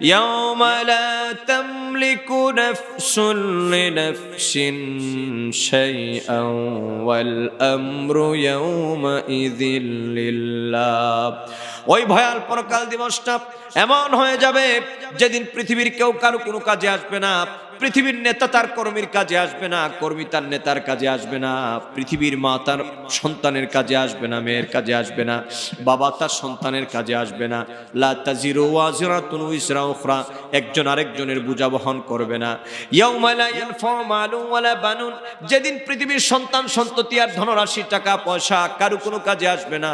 يوم لا تملك نفس لنفس شيئا والأمر يومئذ لله. ওই ভয়াল পরকাল দিবসটা এমন হয়ে যাবে, যেদিন পৃথিবীর কেউ কারও কোনো কাজে আসবে না, পৃথিবীর নেতা তার কর্মীর কাজে আসবে না, কর্মী তার নেতার কাজে আসবে না, পৃথিবীর মা তার সন্তানের কাজে আসবে না, মেয়ের কাজে আসবে না, বাবা তার সন্তানের কাজে আসবে না, লা তাজিরু ওয়াজিরাতুন উইসরা উখরা, একজন আরেকজনের বোঝা বহন করবে না। ইয়াউমা লা ইয়ানফাউ মালুন ওয়ালা বানুন, যেদিন পৃথিবীর সন্তান সন্ততি আর ধনরাশি টাকা পয়সা কারও কোনো কাজে আসবে না,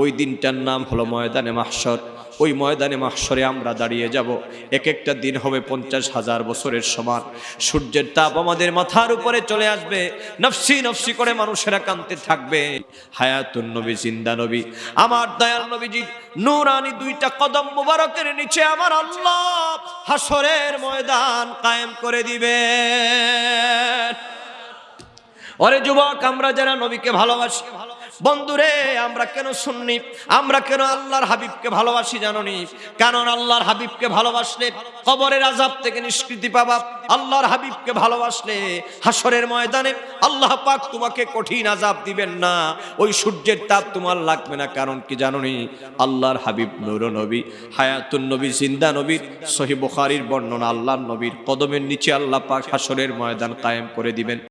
ওই দিনটার নাম হলো ময়দানে মাহশর, ওই ময়দানে মাহশরে আমরা দাঁড়িয়ে যাব। এক একটা দিন হবে পঞ্চাশ হাজার বছরের সমান। সূর্যের তাপ আমাদের মাথার উপরে চলে আসবে। নফসি নফসি করে মানুষেরা কানতে থাকবে। হায়াতুন নবী, জিন্দা নবী, আমার দয়াল নবীজি, নুরানি দুইটা কদম মুবারকের নিচে আমার আল্লাহ হাসরের ময়দান কায়েম করে দিবে ওরে যুবক, আমরা যারা নবীকে ভালোবাসি বন্ধুরে, আমরা কেন শুননি আমরা কেন আল্লাহর হাবিবকে ভালোবাসি জাননি? কারণ আল্লাহর হাবিবকে ভালোবাসলে কবরের আজাব থেকে নিষ্কৃতি পাবা। আল্লাহর হাবিবকে ভালোবাসলে হাসরের ময়দানে আল্লাহ পাক তোমাকে কঠিন আজাব দিবেন না। ওই সূর্যের তাপ তোমার লাগবে না। কারণ কি জাননি? আল্লাহর হাবিব নূর নবী, হায়াতুন নবী, জিন্দা নবীর সহি বুখারীর বর্ণনা আল্লাহর নবীর কদমের নিচে আল্লাহ পাক হাসরের ময়দান কায়েম করে দিবেন।